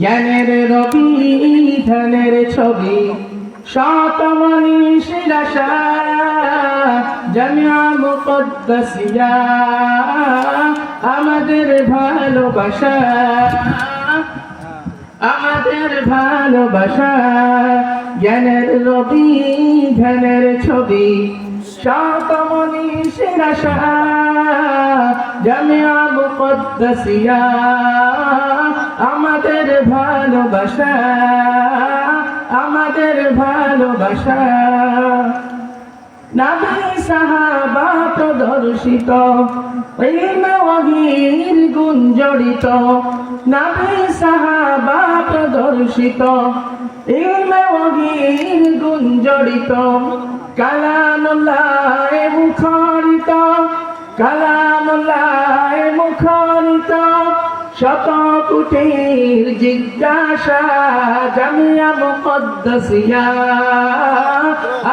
জ্ঞানের রবি ধ্যানের ছবি শতমণি শিরাশা জামিয়া মুকদ্দাসিয়া, আমাদের ভালোবাসা। আমাদের ভালোবাসা, জ্ঞানের রবি ধ্যানের ছবি শতমণি শিরাশা জামিয়া মুকদ্দাসিয়া। আমাদের ভালোবাসা আমাদের ভালোবাসা। নামে সাহাবা প্রদর্শিত অহির গুণ জড়িত। নামে সাহাবা প্রদর্শিত অহির গুণ জড়িত। কালামুল্লাহ মুখরিত কালামুল্লাহ মুখরিত। শত কুটির জিজ্ঞাসা, জামিয়া মুকদ্দাসিয়া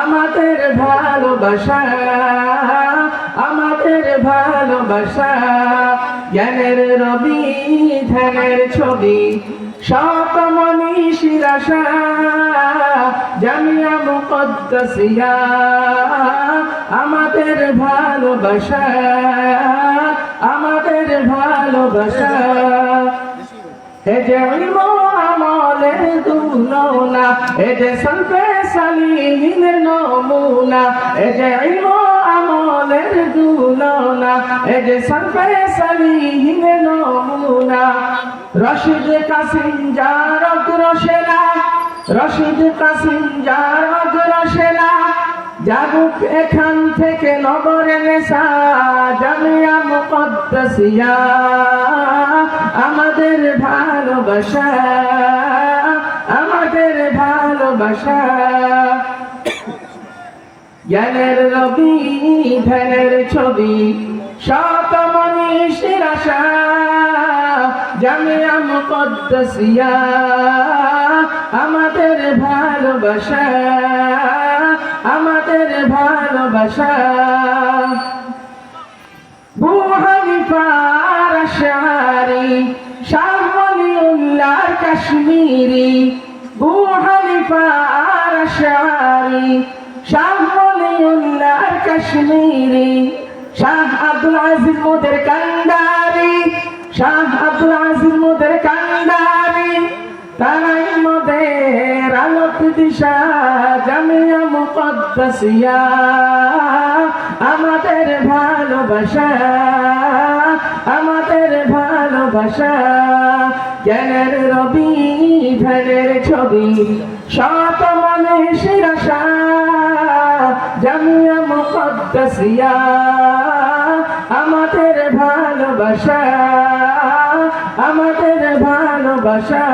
আমাদের ভালোবাসা আমাদের ভালোবাসা। জ্ঞানের রবি, ধ্যানের ছবি, শত মনীষীর আশা, জামিয়া আমাদের ভালোবাসা। আমাদের ভালোবাসা। এ যে আমলের দুলনা এ যে সলফে সালিহিনের নমুনা, এ যে ইলম আমলের দুলনা এ যে সলফে সালিহিনের নমুনা। রশিদ কাসিম যার অগ্রসেরা রশিদ কাসিম যার জাগুক এখান থেকে নগরে নেশা, জামিয়া মুকদ্দাসিয়া। আমাদের ভালোবাসা আমাদের ভালোবাসা। জ্ঞানের রবি ধ্যানের ছবি শত মনীষীর আশা। জামিয়া মুকদ্দাসিয়া, আমাদের ভালোবাসা। আমাদের ভালোবাসা। বুহানিফার শারি শাহলিউল্লাহ কাশ্মীরি। কাশ্মীরি। শাহ আব্দুল আজিজ মোদের কান্দারি শাহ আব্দুল আজিজ মোদের কান্দারি তারাই মোদের আলোক দিশা জামিয়া মুকদ্দাসিয়া আমাদের ভালোবাসা আমাদের ভালোবাসা, জ্ঞানের রবি, ধ্যানের ছবি শত মানুষের আশা, জামিয়া আমাদের ভালোবাসা আমাদের ভালোবাসা।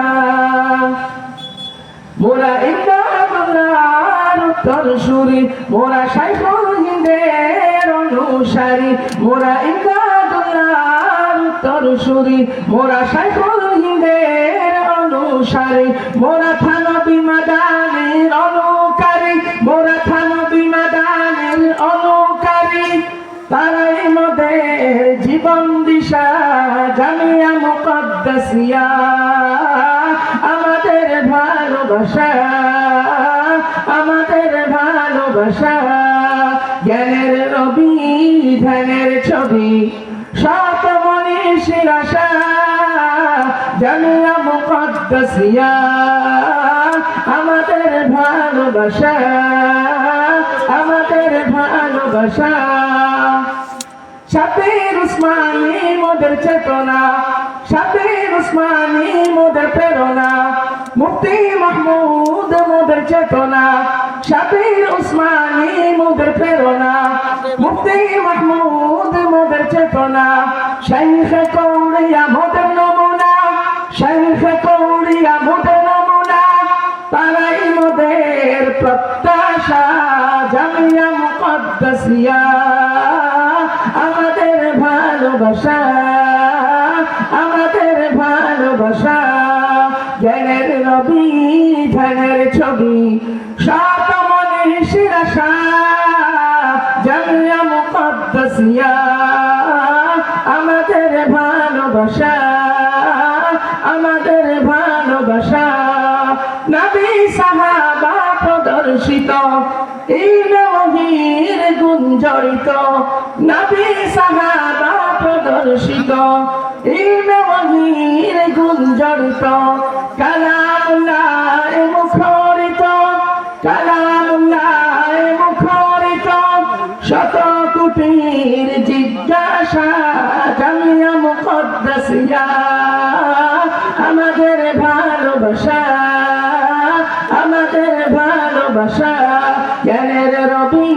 মোরা উত্তর সুরি, মোরা সাইফুল হিন্দের অনুসারী, মোরা ইন্দ্রার উত্তর সুরি, মোরা সাইফুল হিন্দের অনুসারী, মোরা থানা বিমাদানের অনুকারী, মোরা থানা বিমাদানের অনুকারী। তারাই মোদের জীবন দিশা জামিয়া মুকদ্দাসিয়া, আমাদের ভালোবাসা। ভালোবাসা, জ্ঞানের রবি ধ্যানের ছবি শত মনীষীর আশা, জামিয়া মুকদ্দাসিয়া, আমাদের ভালোবাসা আমাদের ভালোবাসা। সাথের উসমানী মোদের চেতনা, সাথের উসমানী মোদের প্রেরণা মুক্তি মাহমুদ মোদের চেতনা সাথের উসমানী মোদের প্রেরণা মুক্তি মাহমুদ মোদের চেতনা, শাইখ কৌড়িয়া মোদের নমুনা, শাইখ কৌড়িয়া মোদের নমুনা, তারাই মোদের প্রত্যাশা, জামিয়া মুকদ্দাসিয়া, আমাদের ভালোবাসা আমাদের ভালোবাসা, জ্ঞানের রবি ধ্যানের ছবি শত ওসিয়া আমাদের ভালোবাসা আমাদের ভালোবাসা। নবী সাহাবা প্রদর্শিত ইলমহির গুঞ্জরিত। নবী সাহাবা প্রদর্শিত ইলমহির গুঞ্জরিত। কাল মুকদ্দাসিয়া আমাদের ভালোবাসা আমাদের ভালোবাসা, জ্ঞানের রবি,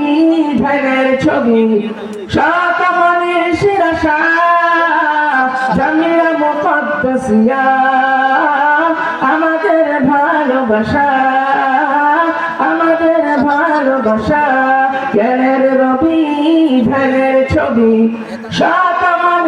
ধ্যানের ছবি মুকদ্দাসিয়া আমাদের ভালোবাসা আমাদের ভালোবাসা, জ্ঞানের রবি, ধ্যানের ছবি শত